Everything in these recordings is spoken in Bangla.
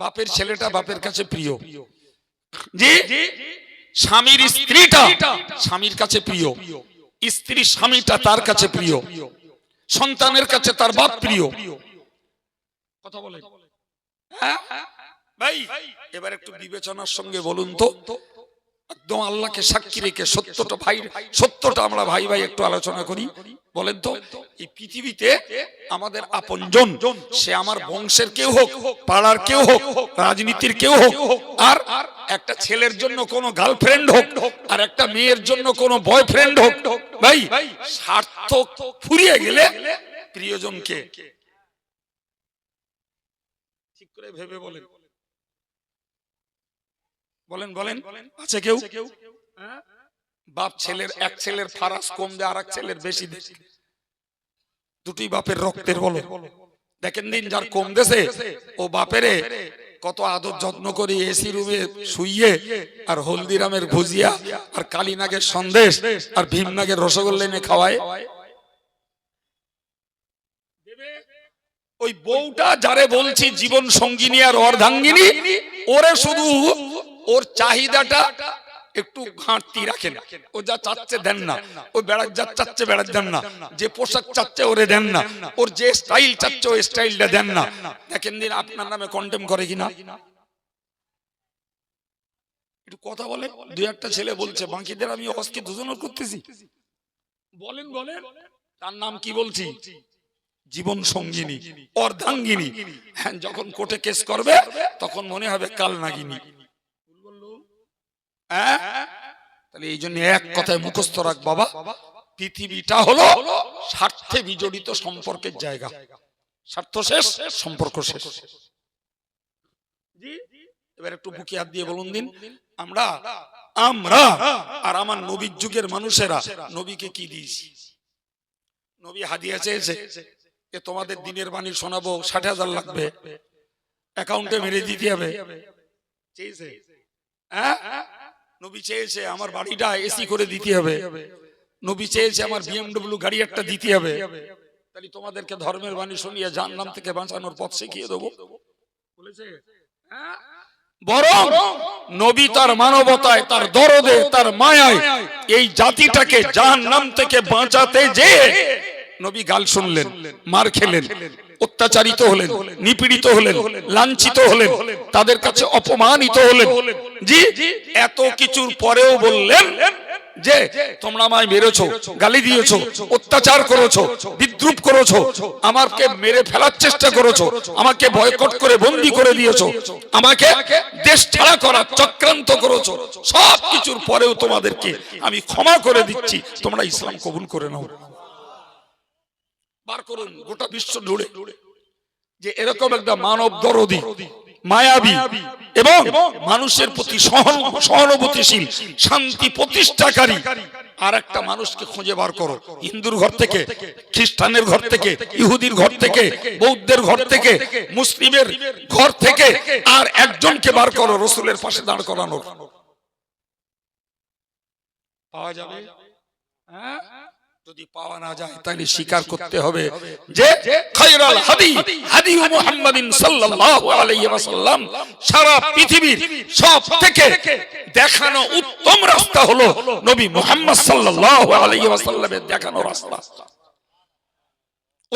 বাপের ছেলেটা বাপের কাছে প্রিয়। জি? স্বামীর স্ত্রীটা স্বামীর কাছে প্রিয়। স্ত্রী স্বামীটা তার কাছে প্রিয়। সন্তানের কাছে তার বাপ প্রিয়। কথা বলে। হ্যাঁ? ভাই এবার একটু বিবেচনার সঙ্গে বলুন তো। একদম আল্লাহকে সাক্ষী রেখে সত্যটা ভাই সত্যটা আমরা ভাই ভাই একটু আলোচনা করি। বলেন তো এই পৃথিবীতে আমাদের আপনজন সে আমার বংশের কেউ হোক পাড়ার কেউ হোক রাজনীতির কেউ হোক আর একটা ছেলের জন্য কোনো গার্লফ্রেন্ড হোক আর একটা মেয়ের জন্য কোনো বয়ফ্রেন্ড হোক ভাই স্বার্থ ফুরিয়ে গেলে প্রিয়জনকে। ঠিক করে ভেবে বলেন। বলেন বলেন আছে কেউ? কেউ? হ্যাঁ? বাপ ছেলের এক ছেলের ফারাস কম দেয় আর এক ছেলের বেশি দুটি বাপের রক্তের বলো। দেখেন দিন যার কম দেশে ও বাপেরে কত আদর যত্ন করে এসি রুমে শুইয়ে আর হলদিরামের ভুজিয়া আর কালীনাগের সন্দেশ আর ভীমনাগের রসগোল্লা এনে খাওয়ায়। ওই বউটা যারে বলছি জীবন সঙ্গিনী আর অর্ধাঙ্গিনী, ওরে শুধু ওর চাহিদাটা একটু ঘাঁটতি রাখেন। ও যা চাচ্ছে দেন না। ও বেড়াক যা চাচ্ছে বেড়াক দেন না। যে পোশাক চাচ্ছে ওরে দেন না। ওর যে স্টাইল চাচ্ছে ওই স্টাইলটা দেন না। দেখেন দিন আপনার নামে কন্টেম করে কিনা? একটু কথা বলে। একটা ছেলে বলছে, বাকিদের আমি করতেছি। বলেন তার নাম কি বলছি? জীবন সঙ্গিনী, অর্ধাঙ্গিনী। হ্যাঁ যখন কোর্টে কেস করবে, তখন মনে হবে কাল নাগিনী? তাহলে এই জন্য এক কথায় মুখস্থ রাখ বাবা। পৃথিবীটা হলো স্বার্থে বিজড়িত সম্পর্কের জায়গা। স্বার্থ শেষ সম্পর্ক শেষ। জি? এবার একটু বুকে হাত দিয়ে বলুন দিন আমরা আমরা আর আমার নবীর যুগের মানুষেরা নবীকে কি দিয়েছি? নবী হাদিয়া চেয়েছে যে তোমাদের দিনের বাণী শোনাবো ষাট হাজার লাগবে। অ্যাকাউন্টে মেরে দিতে হবে। চেয়েছে? হ্যাঁ? নবী চেয়েছে আমার বাড়িটা এসি করে দিতে হবে। নবী চেয়েছে আমার বিএমডব্লিউ গাড়ি একটা দিতে হবে। তাহলে তোমাদেরকে ধর্মের বাণী শুনিয়ে জান নাম থেকে বাঁচানোর পথ শিখিয়ে দেবো। বলেছে? হ্যাঁ? বরং নবী তার মানবতায় তার দরদে তার মায়ায় এই জাতিটাকে জাহান নাম থেকে বাঁচাতে যে নবী গাল শুনলেন মার খেলেন অত্যাচারিত হলেন নিপীড়িত হলেন লাঞ্ছিত হলেন তাদের কাছে অপমানিত হলেন। জি এত কিছুর পরেও বললেন যে তোমরা আমায় মেরেছো গালি দিয়েছ অত্যাচার করেছ বিদ্রুপ করেছ আমাকে মেরে ফেলার চেষ্টা করেছ আমাকে বয়কট করে বন্দি করে দিয়েছ আমাকে দেশ ছাড়া করার চক্রান্ত করেছ সব কিছুর পরেও তোমাদেরকে আমি ক্ষমা করে দিচ্ছি। তোমরা ইসলাম কবুল করে নাও। বার করুন গোটা বিশ্ব জুড়ে। যে এরকম একটা মানব দরদি মায়াবী এবং মানুষের প্রতি সহন সহানুভূতিশীল শান্তি প্রতিষ্ঠাকারী আর একটা মানুষকে খুঁজে বার করো। হিন্দুর ঘর থেকে খ্রিস্টানের ঘর থেকে ইহুদির ঘর থেকে বৌদ্ধের ঘর থেকে মুসলিমের ঘর থেকে আর একজনকে বার করো রসুলের পাশে দাঁড় করানোর। পাওয়া যাবে। হ্যাঁ? যদি পাওয়া না যায় তাহলে স্বীকার করতে হবে যে খায়রাল হাদি হাদি মুহাম্মাদিন সাল্লাল্লাহু আলাইহি ওয়াসাল্লাম। সারা পৃথিবীর সব থেকে দেখানো উত্তম রাস্তা হলো নবী মুহাম্মদ সাল্লাল্লাহু আলাইহি ওয়াসাল্লামের দেখানো রাস্তা।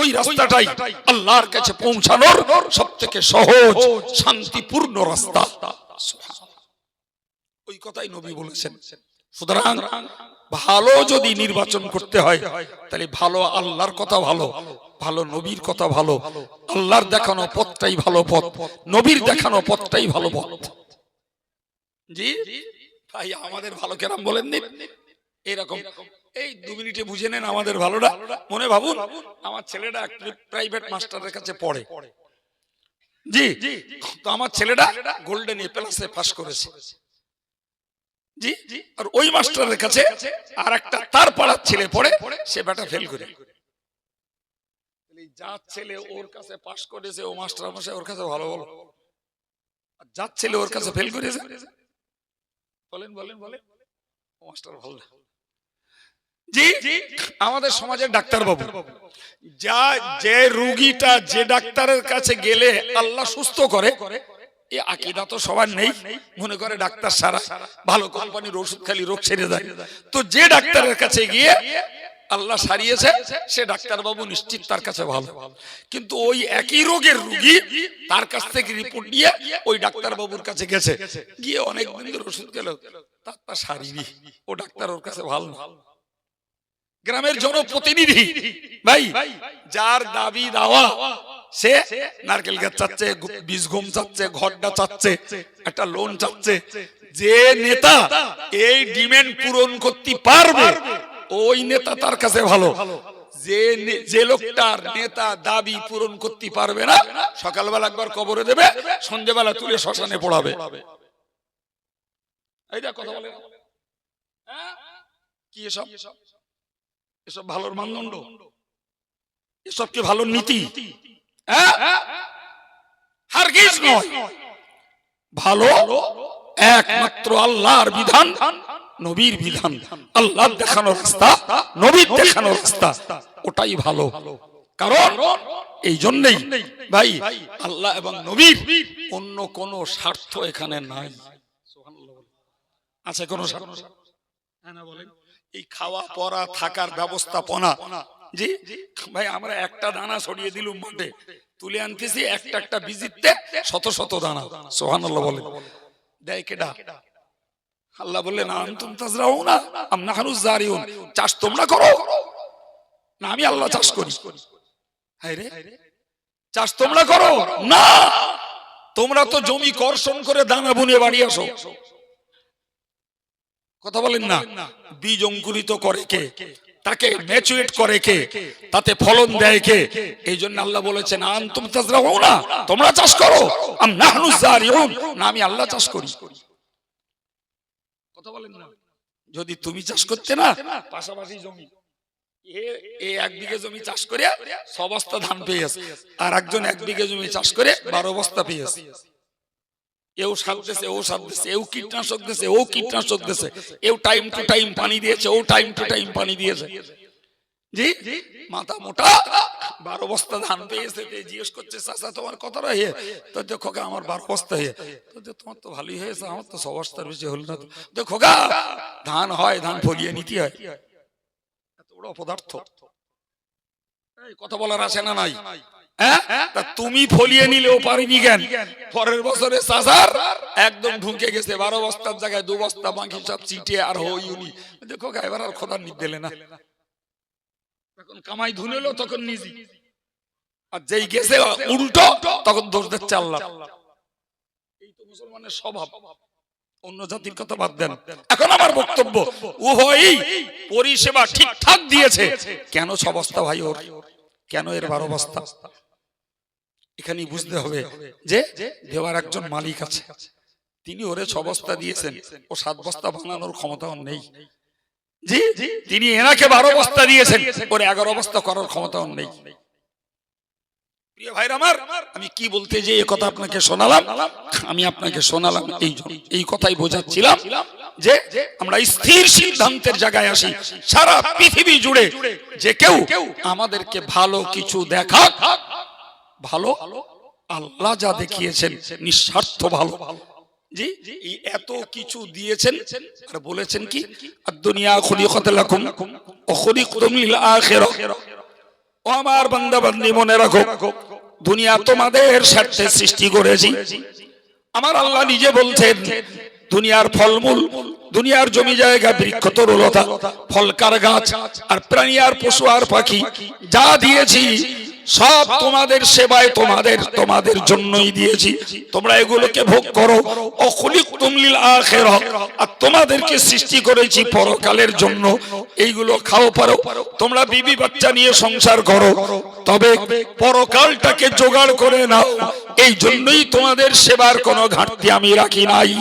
ওই রাস্তাটাই আল্লাহর কাছে পৌঁছানোর সবথেকে সহজ শান্তিপূর্ণ রাস্তা। ওই কথাই নবী বলেছেন। সুতরাং ভালো যদি নির্বাচন করতে হয়, তাহলে ভালো আল্লাহর কথা ভালো ভালো নবীর কথা ভালো, আল্লাহর দেখানো পথটাই ভালো পথ, নবীর দেখানো পথটাই ভালো পথ। জি? ভাই, আমাদের ভালো কেরাম বলেন এরকম। এই দু মিনিটে বুঝে নেন আমাদের ভালোটা। মনে ভাবুন, আমার ছেলেটা প্রাইভেট মাস্টারের কাছে পড়ে। জি? তো আমার ছেলেটা গোল্ডেন এ প্লাসে পাস করেছে। জি আর ওই মাস্টারের কাছে আর একটা তার পাড়ার ছেলে পড়ে সে বেটা ফেল করে। যার ছেলে ওর কাছে পাস করেছে ও মাস্টার মশাই ওর কাছে ভালো ভালো আর যার ছেলে ওর কাছে ফেল করেছে বলেন বলেন বলেন। ও মাস্টার ভালো না। জি আমাদের সমাজের ডাক্তার বাবু যা যে রুগীটা যে ডাক্তারের কাছে গেলে আল্লাহ সুস্থ করে এই আকিদা তো সবার নেই। মনে করে ডাক্তার সারা। ভালো কোম্পানির ওষুধ খালি রোগ সেরে যায়। তো যে ডাক্তারের কাছে গিয়ে আল্লাহ সারিয়েছে সে ডাক্তার বাবু নিশ্চিত তার কাছে ভালো। কিন্তু ওই একই রোগের রুগী তার কাছ থেকে রিপোর্ট নিয়ে ওই ডাক্তার বাবুর কাছে গেছে। গিয়ে অনেক ওষুধ গেল তার তা সারিনি ও ডাক্তার ওর কাছে ভালো। গ্রামের জনপ্রতিনিধি। ভাই যার দাবি দাওয়া সে নারকেল গাছ চাচ্ছে বীজ ঘুম চাচ্ছে, ঘরটা চাচ্ছে, একটা লোন চাচ্ছে। যে নেতা এই ডিমান্ড পূরণ করতে পারবে, ওই নেতা তার কাছে ভালো। যে যে লোকটার নেতা দাবি পূরণ করতে পারবে না, সকালবেলা একবার কবরে দেবে সন্ধ্যেবেলা তুলে শ্মশানে পড়াবে। এই কথা বলে। হ্যাঁ? কি এসব? এসব ভালোর মানদণ্ড? এসব কি ভালো নীতি? হারগিজ নয়। ভালো একমাত্র আল্লাহর বিধান, নবীর বিধান। আল্লাহ দেখানো রাস্তা, নবীর দেখানো রাস্তা। ওটাই ভালো। কারণ এই জন্যই ভাই, আল্লাহ এবং নবীর অন্য কোন স্বার্থ এখানে নাই। আছে কোন স্বার্থ? হ্যাঁ এই খাওয়া, পড়া, থাকার ব্যবস্থাপনা জি, ভাই, আমরা একটা দানা ছড়িয়ে দিলুম মাঠে তুলে আনতেছি, একটা একটা বিজিতে শত শত দানা। সোহান আল্লাহ বলেন দেয় কেডা আল্লাহ বললেন আনতুম তাজরাউনা, আম নাহনু জারিউন। চাষ তোমরা করো। না, আমি আল্লাহ চাষ করি। হায় রে। চাষ তোমরা করো? না। তোমরা তো জমি কর্ষণ করে দানা বুনে বাড়ি আসো। কথা বলেন না। বীজ অঙ্কুরিত করে কে? তাকে ম্যাচুরেট করে কে? তাতে ফলন দেয় কে? এই জন্য আল্লাহ বলেছেন আন তুমি তাজরাও না তোমরা চাষ করো। না, আমি আল্লাহ চাষ করি। কথা বলেন না? যদি তুমি চাষ করতে না, পাশাপাশি জমি। আর একজন এক বিঘে জমি চাষ করে বারো বস্তা পেয়েছে এও সার দিছে, ও সার দিছে, এও কীটনাশক দিছে, ও কীটনাশক দিছে। এও টাইম টু টাইম পানি দিয়েছে, ও টাইম টু টাইম পানি দিয়েছে। জি? মাথা মোটা, বারো বস্তা ধান পেয়েছে জিজ্ঞেস করছে, চাচা, তোমার কত হে তো দেখো খোকা, আমার বারো বস্তা হে তো যে, তোমার তো ভালোই হয়েছে, আমার তো ছ বস্তার বেশি হল না তো। খোকা, ধান হয়, ধান ফলিয়ে নিতে হয়। এত বড় পদার্থ কথা বলার আসে না নাই? তুমি ফলিয়ে নিলেও পারিনি জ্ঞান পরের বছরে সাজার একদম ঢুকে গেছে বারো বস্তার জায়গায় দু বস্তা বাকি সব চিটে আর হইউনি দেখো গা, এবার আর খোদার নিদ দিলে না। তখন কামাই ধুনেলো তখন নিজে। আর যেই গেছে উল্টো তখন দোষ দিচ্ছে আল্লাহ এই তো মুসলমানের স্বভাব। অন্য জাতির কথা বাদ দেন। এখন আমার বক্তব্য উভয়ই পরিষেবা ঠিকঠাক দিয়েছে। কেন ছ বস্তা ভাই ওর? কেন এর বারো বস্তা? এখানেই বুঝতে হবে যে দেওয়ার একজন মালিক আছে। তিনি ওরে ছ বস্তা দিয়েছেন। ও সাত বস্তা বানানোর ক্ষমতা ওর নেই। জি তিনি এনাকে বারো বস্তা দিয়েছেন। ওরে এগারো বস্তা করার ক্ষমতা ওর নেই। প্রিয় ভাইরা আমার আমি কি বলতে যে এই কথা আপনাকে শোনালাম? আমি আপনাকে শোনালাম এই এই কথাই বোঝাচ্ছিলাম যে আমরা স্থির সিদ্ধান্তের জায়গায় আসি। সারা পৃথিবী জুড়ে যে কেউ আমাদেরকে ভালো কিছু দেখা ভালো? আল্লাহ যা দেখিয়েছেন নিঃস্বার্থ ভালো। জি, এই এত কিছু দিয়েছেন আর বলেছেন কি? দুনিয়া খুলিকত লাকুম ও খুলিকতুম লিল আখিরাহ ও আমার বান্দা বান্দি মনে রাখো, দুনিয়া তোমাদের স্বার্থে সৃষ্টি করেছি। আমার আল্লাহ নিজে বলছেন, দুনিয়ার ফলমূল, দুনিয়ার জমি জায়গা, বৃক্ষ, তরুলতা ফলকার গাছ, আর প্রাণী, আর পশু, আর পাখি, যা দিয়েছি সব তোমাদের সেবায় তোমাদের তোমাদের জন্যই দিয়েছি। তোমরা এগুলোকে ভোগ করো। অখলিক তুমলিল আখেরা। আর তোমাদেরকে সৃষ্টি করেছি পরকালের জন্য। এইগুলো খাও পারো। তোমরা বিবি বাচ্চা নিয়ে সংসার করো। তবে পরকালটাকে জোগাড় করে নাও। এই জন্যই তোমাদের সেবার কোনো ঘাটতি আমি রাখি নাই।